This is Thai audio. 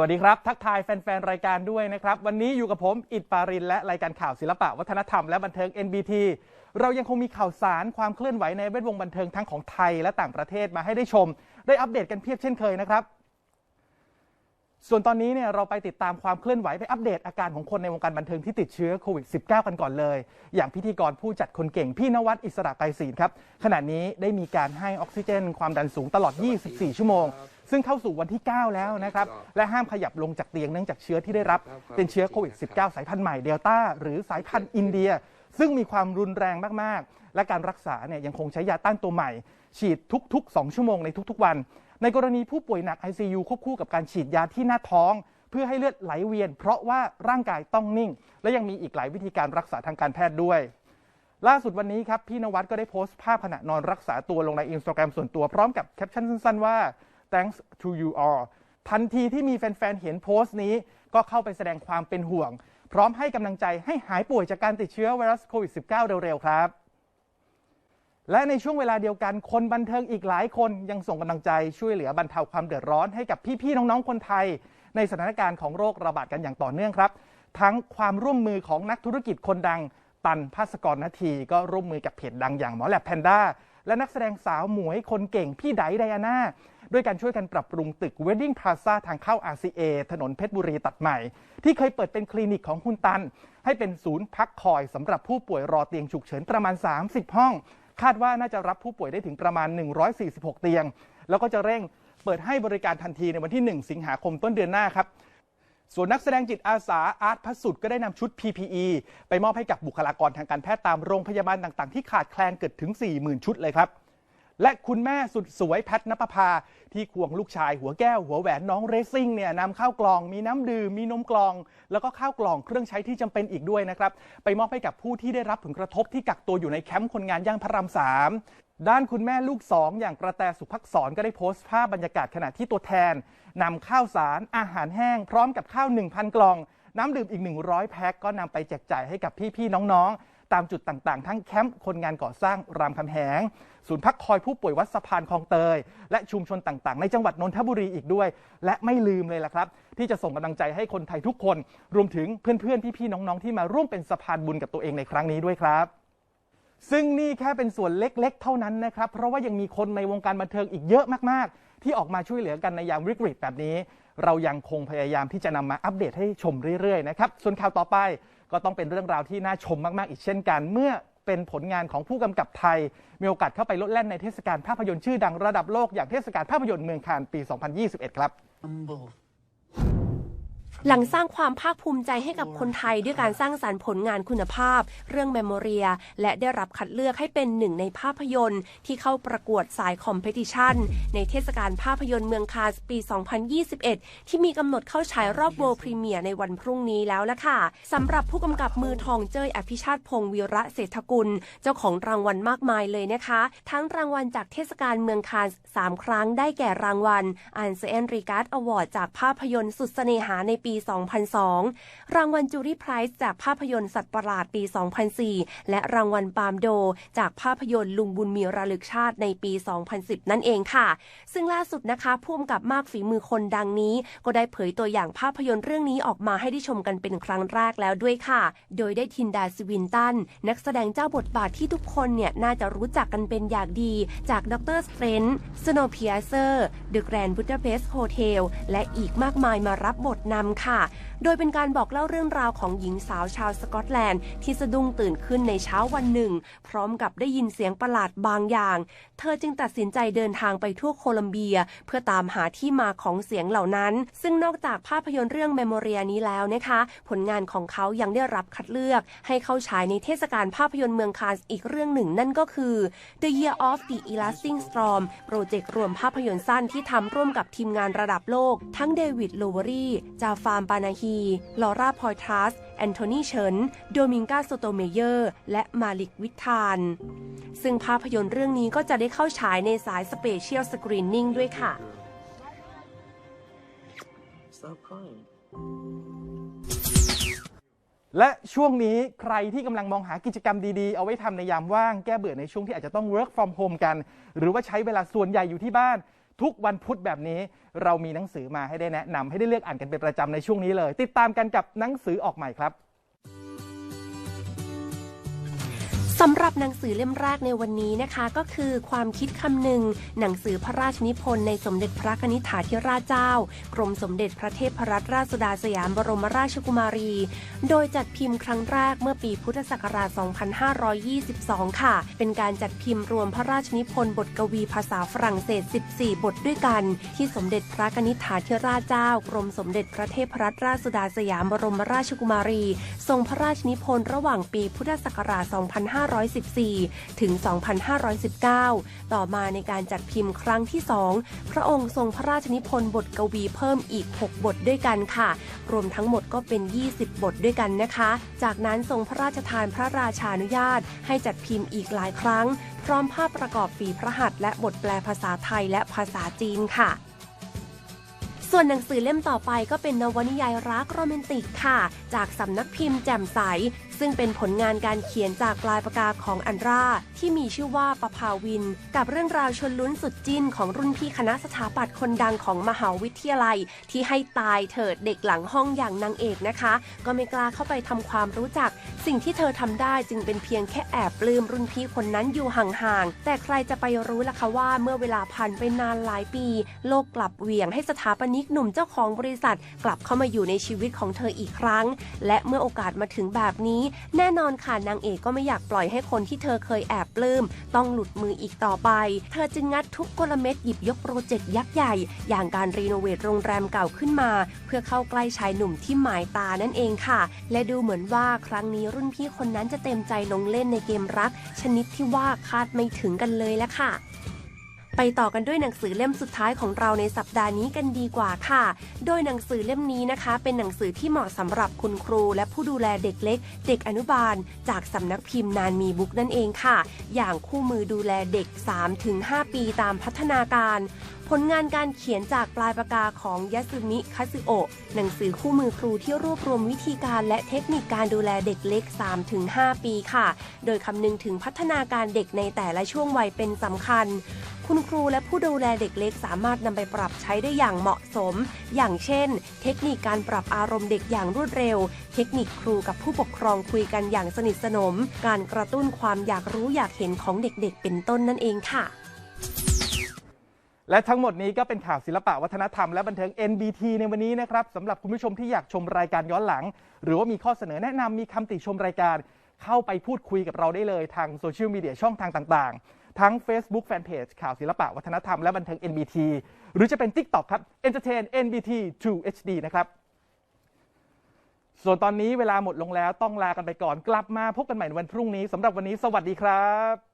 วัสดีครับ ทักทายแฟน ๆ รายการด้วยนะครับ วันนี้อยู่กับผม อิดปาริน และรายการข่าวศิลปะ วัฒนธรรมและบันเทิง NBT เรายังคงมีข่าวสารความเคลื่อนไหวในแวดวงบันเทิงทั้งของไทยและต่างประเทศมาให้ได้ชม ได้อัปเดตกันเพียบเช่นเคยนะครับ ส่วนตอนนี้เนี่ยเราไปติดตามความเคลื่อนไหวไปอัปเดตอาการของคนในวงการบันเทิงที่ติดเชื้อโควิด -19 กันก่อนเลย อย่างพิธีกรผู้จัดคนเก่งพี่นวัดอิสระไกรศรีครับ ขณะนี้ได้มีการให้ออกซิเจน ความดันสูงตลอด 24 ชั่วโมง ซึ่งเข้าสู่วันที่ 9 แล้วนะครับ และห้ามขยับลงจากเตียงเนื่องจากเชื้อที่ได้รับ เป็นเชื้อโควิด -19 สายพันธุ์ใหม่เดลต้าหรือสายพันธุ์อินเดีย ซึ่งมีความรุนแรงมากๆ และการรักษาเนี่ยยังคงใช้ยาต้านตัวใหม่ ฉีดทุก ๆ 2 ชั่วโมงในทุก ๆ วัน ในกรณีผู้ป่วยหนัก ICU ควบคู่กับการฉีดยาที่หน้าท้อง เพื่อให้เลือดไหลเวียน เพราะว่าร่างกายต้องนิ่ง และยังมีอีกหลายวิธีการรักษาทางการแพทย์ด้วย ล่าสุดวันนี้ครับพี่นวัดก็ได้โพสต์ภาพขณะนอนรักษาตัวลงในอินสตาแกรมส่วนตัวพร้อมกับแคปชั่นสั้นๆว่า thanks to you all ทันทีที่มีแฟนๆเห็นโพสต์นี้ก็เข้าไปแสดงความเป็นห่วง พร้อมให้กำลังใจให้หายป่วยจากการติดเชื้อไวรัสโควิด -19 เร็วๆครับ และในช่วงเวลาเดียวกันคนบันเทิงอีกหลายคนยังส่งกำลังใจช่วยเหลือบรรเทาความเดือดร้อนให้กับพี่ๆน้องๆคนไทย ในสถานการณ์ของโรคระบาดกันอย่างต่อเนื่องครับ ทั้งความร่วมมือของนักธุรกิจคนดัง ตันภาสกรนาที ก็ร่วมมือกับเพจดังอย่างหมอแลบแพนด้าและนักแสดงสาวหมวยคนเก่งพี่ไดไดอาน่าด้วยการช่วยกันปรับปรุงตึก Wedding Plaza ทางเข้า RCA ถนนเพชรบุรีตัดใหม่ ที่เคยเปิดเป็นคลินิกของคุณตัน ให้เป็นศูนย์พักคอยสำหรับผู้ป่วยรอเตียงฉุกเฉินประมาณ 30 ห้อง คาดว่าน่าจะรับผู้ป่วยได้ถึงประมาณ 146 เตียง แล้วก็จะเร่งเปิดให้บริการทันทีในวันที่ 1 สิงหาคมต้นเดือนหน้าครับส่วนนักแสดงจิตอาสาอาร์ตพัสุดก็ได้นำชุด PPE ไปมอบให้กับบุคลากรทางการแพทย์ตามโรงพยาบาลต่างๆ ที่ขาดแคลนเกิดถึง 40,000 ชุดเลยครับ และคุณแม่สุดสวยแพทนปภาที่ควงลูกชายหัวแก้วหัวแหวนน้องเรซิ่งเนี่ยนำข้าวกล่อง มีน้ำดื่มมีนมกล่อง แล้วก็ข้าวกล่องเครื่องใช้ที่จำเป็นอีกด้วยนะครับ ไปมอบให้กับผู้ที่ได้รับผลกระทบที่กักตัวอยู่ในแคมป์คนงานย่างพระรามสามด้านคุณแม่ลูกสองอย่างกระแตสุภักษรก็ได้โพสต์ภาพบรรยากาศขณะที่ตัวแทนนำข้าวสารอาหารแห้ง พร้อมกับข้าว 1,000 กล่อง น้ำดื่มอีก 100 แพ็คก็นำไปแจกจ่ายให้กับพี่ๆน้องๆ ตามจุดต่างๆ ทั้งแคมป์คนงานก่อสร้างรามคำแหง ศูนย์พักคอยผู้ป่วยวัดสะพานคลองเตย และชุมชนต่างๆ ในจังหวัดนนทบุรีอีกด้วย และไม่ลืมเลยล่ะครับ ที่จะส่งกำลังใจให้คนไทยทุกคน รวมถึงเพื่อนๆพี่ๆน้องๆที่มาร่วมเป็นสะพานบุญกับตัวเองในครั้งนี้ด้วยครับซึ่งนี่แค่เป็นส่วนเล็กๆ เท่านั้นนะครับ เพราะว่ายังมีคนในวงการบันเทิงอีกเยอะมากๆ ที่ออกมาช่วยเหลือกันในยามวิกฤตแบบนี้ เรายังคงพยายามที่จะนำมาอัปเดตให้ชมเรื่อยๆนะครับส่วนข่าวต่อไปก็ต้องเป็นเรื่องราวที่น่าชมมากๆ อีกเช่นกัน เมื่อเป็นผลงานของผู้กำกับไทย มีโอกาสเข้าไปลดแล่นในเทศกาลภาพยนตร์ชื่อดังระดับโลกอย่างเทศกาลภาพยนตร์เมืองคานปี 2021 ครับ หลังสร้างความภาคภูมิใจให้กับคนไทยด้วยการสร้างสารรค์ผลงานคุณภาพ เรื่องเมมโมเรีย และได้รับคัดเลือกให้เป็นหนึ่งในภาพยนตร์ที่เข้าประกวดสายคอมเพติชันในเทศกาลภาพยนตร์เมืองคานส์ปี 2021 ที่มีกำหนดเข้าฉายรอบโวลพรีเมียร์ในวันพรุ่งนี้แล้วล่ะค่ะสำหรับผู้กำกับมือทองเจ้ยอภิชาติพงศ์วีระเศรษฐกุล เจ้าของรางวัลมากมายเลยนะคะ ทั้งรางวัลจากเทศกาลเมืองคานส์สามครั้งได้แก่รางวัลอันเซนริการ์ดอวอร์ดจากภาพยนตร์สุดเสน่หาในปีปี 2002 รางวัลจูรี่ไพรส์จากภาพยนตร์สัตว์ประหลาดปี 2004 และรางวัลปาล์มโด จากภาพยนตร์ลุงบุญมีระลึกชาติในปี 2010 นั่นเองค่ะ ซึ่งล่าสุดนะคะพ่วงกับมากฝีมือคนดังนี้ ก็ได้เผยตัวอย่างภาพยนตร์เรื่องนี้ออกมาให้ได้ชมกันเป็นครั้งแรกแล้วด้วยค่ะ โดยได้ทินดาสวินตัน นักแสดงเจ้าบทบาทที่ทุกคนเนี่ยน่าจะรู้จักกันเป็นอย่างดี จากด็อกเตอร์สเตรนท์สโนว์เพียเซอร์เดอะแกรนด์บูดาเปสต์โฮเทลและอีกมากมายมารับบทนำค่ะ โดยเป็นการบอกเล่าเรื่องราวของหญิงสาวชาวสกอตแลนด์ ที่สะดุ้งตื่นขึ้นในเช้าวันหนึ่ง พร้อมกับได้ยินเสียงประหลาดบางอย่าง เธอจึงตัดสินใจเดินทางไปทั่วโคลัมเบีย เพื่อตามหาที่มาของเสียงเหล่านั้น ซึ่งนอกจากภาพยนตร์เรื่องเมมโมเรียนี้แล้วนะคะ ผลงานของเขายังได้รับคัดเลือก ให้เข้าฉายในเทศกาลภาพยนตร์เมืองคานส์อีกเรื่องหนึ่งนั่นก็คือ The Year of the Elasting Storm โปรเจกต์รวมภาพยนตร์สั้นที่ทำร่วมกับทีมงานระดับโลก ทั้งเดวิดโลเวอรี่จาฟาร์มปานาฮี ลอร่า พอยทัส แอนโทนีเฉิน โดมิงกาโซโตเมเยอร์ และมาลิกวิทาน ซึ่งภาพยนตร์เรื่องนี้ก็จะได้เข้าฉายในสายสเปเชียลสกรีนนิ่งด้วยค่ะ และช่วงนี้ใครที่กำลังมองหากิจกรรมดีๆ เอาไว้ทำในยามว่างแก้เบื่อในช่วงที่อาจจะต้อง work from home กัน หรือว่าใช้เวลาส่วนใหญ่อยู่ที่บ้าน ทุกวันพุธแบบนี้เรามีหนังสือมาให้ได้แนะนำให้ได้เลือกอ่านกันเป็นประจำในช่วงนี้เลย ติดตามกันกับหนังสือออกใหม่ครับ สำหรับหนังสือเล่มแรกในวันนี้นะคะ ก็คือความคิดคำหนึ่ง หนังสือพระราชนิพนธ์ในสมเด็จพระนิธิธิราชเจ้า กรมสมเด็จพระเทพรัตนราชสุดาสยามบรมราชกุมารี โดยจัดพิมพ์ครั้งแรกเมื่อปีพุทธศักราช 2522 ค่ะ เป็นการจัดพิมพ์รวมพระราชนิพนธ์บทกวีภาษาฝรั่งเศส 14 บทด้วยกัน ที่สมเด็จพระนิธิธิราชเจ้า กรมสมเด็จพระเทพรัตนราชสุดาสยามบรมราชกุมารี ทรงพระราชนิพนธ์ระหว่างปีพุทธศักราช 25 2514 ถึง 2519 ต่อมาในการจัดพิมพ์ครั้งที่ 2 พระองค์ทรงพระราชนิพนธ์บทกวีเพิ่มอีก 6 บทด้วยกันค่ะ รวมทั้งหมดก็เป็น 20 บทด้วยกันนะคะ จากนั้นทรงพระราชทานพระราชานุญาต ให้จัดพิมพ์อีกหลายครั้ง พร้อมภาพประกอบฝีพระหัตถ์และบทแปลภาษาไทยและภาษาจีนค่ะส่วนหนังสือเล่มต่อไปก็เป็นนวนิยายรักโรแมนติกค่ะ จากสำนักพิมพ์แจ่มใส ซึ่งเป็นผลงานการเขียนจากปลายปากกาของอันรา ที่มีชื่อว่าประภาวิน กับเรื่องราวชนลุ้นสุดจิ้นของรุ่นพี่คณะสถาปัตย์คนดังของมหาวิทยาลัย ที่ให้ตายเถิดเด็กหลังห้องอย่างนางเอกนะคะ ก็ไม่กล้าเข้าไปทำความรู้จัก สิ่งที่เธอทำได้จึงเป็นเพียงแค่แอบปลื้มรุ่นพี่คนนั้นอยู่ห่างๆแต่ใครจะไปรู้ล่ะคะว่าเมื่อเวลาผ่านไปนานหลายปี โลกกลับเหวี่ยงให้สถาปนิกหนุ่มเจ้าของบริษัท กลับเข้ามาอยู่ในชีวิตของเธออีกครั้ง และเมื่อโอกาสมาถึงแบบนี้แน่นอนค่ะนางเอกก็ไม่อยากปล่อยให้คนที่เธอเคยแอบปลื้ม ต้องหลุดมืออีกต่อไป เธอจึงงัดทุกกลเม็ดหยิบยกโปรเจกต์ยักษ์ใหญ่ อย่างการรีโนเวทโรงแรมเก่าขึ้นมา เพื่อเข้าใกล้ชายหนุ่มที่หมายตานั่นเองค่ะ และดูเหมือนว่าครั้งนี้รุ่นพี่คนนั้นจะเต็มใจลงเล่นในเกมรัก ชนิดที่ว่าคาดไม่ถึงกันเลยละค่ะ ไปต่อกันด้วยหนังสือเล่มสุดท้ายของเราในสัปดาห์นี้กันดีกว่าค่ะ โดยหนังสือเล่มนี้นะคะ เป็นหนังสือที่เหมาะสำหรับคุณครู และผู้ดูแลเด็กเล็ก เด็กอนุบาล จากสำนักพิมพ์นานมีบุ๊กนั่นเองค่ะ อย่างคู่มือดูแลเด็ก 3-5 ปีตามพัฒนาการ ผลงานการเขียนจากปลายปากกาของยาสึมิคาซึโอะหนังสือคู่มือครูที่รวบรวมวิธีการและเทคนิคการดูแลเด็กเล็ก 3-5 ปีค่ะ โดยคำนึงถึงพัฒนาการเด็กในแต่ละช่วงวัยเป็นสำคัญ คุณครูและผู้ดูแลเด็กเล็กสามารถนำไปปรับใช้ได้อย่างเหมาะสม อย่างเช่น เทคนิคการปรับอารมณ์เด็กอย่างรวดเร็ว เทคนิคครูกับผู้ปกครองคุยกันอย่างสนิทสนม การกระตุ้นความอยากรู้อยากเห็นของเด็กๆ เป็นต้นนั่นเองค่ะ และทั้งหมดนี้ก็เป็นข่าวศิลปะวัฒนธรรมและบันเทิง NBT ในวันนี้นะครับสำหรับคุณผู้ชมที่อยากชมรายการย้อนหลัง หรือว่ามีข้อเสนอแนะนำมีคำติชมรายการ เข้าไปพูดคุยกับเราได้เลยทางโซเชียลมีเดียช่องทางต่างๆ ทั้ง Facebook Fanpage ข่าวศิลปะวัฒนธรรมและบันเทิง NBT หรือจะเป็น TikTok ครับ Entertain NBT 2 HD นะครับ ส่วนตอนนี้เวลาหมดลงแล้วต้องลากันไปก่อนกลับมาพบกันใหม่ในวันพรุ่งนี้สำหรับวันนี้สวัสดีครับ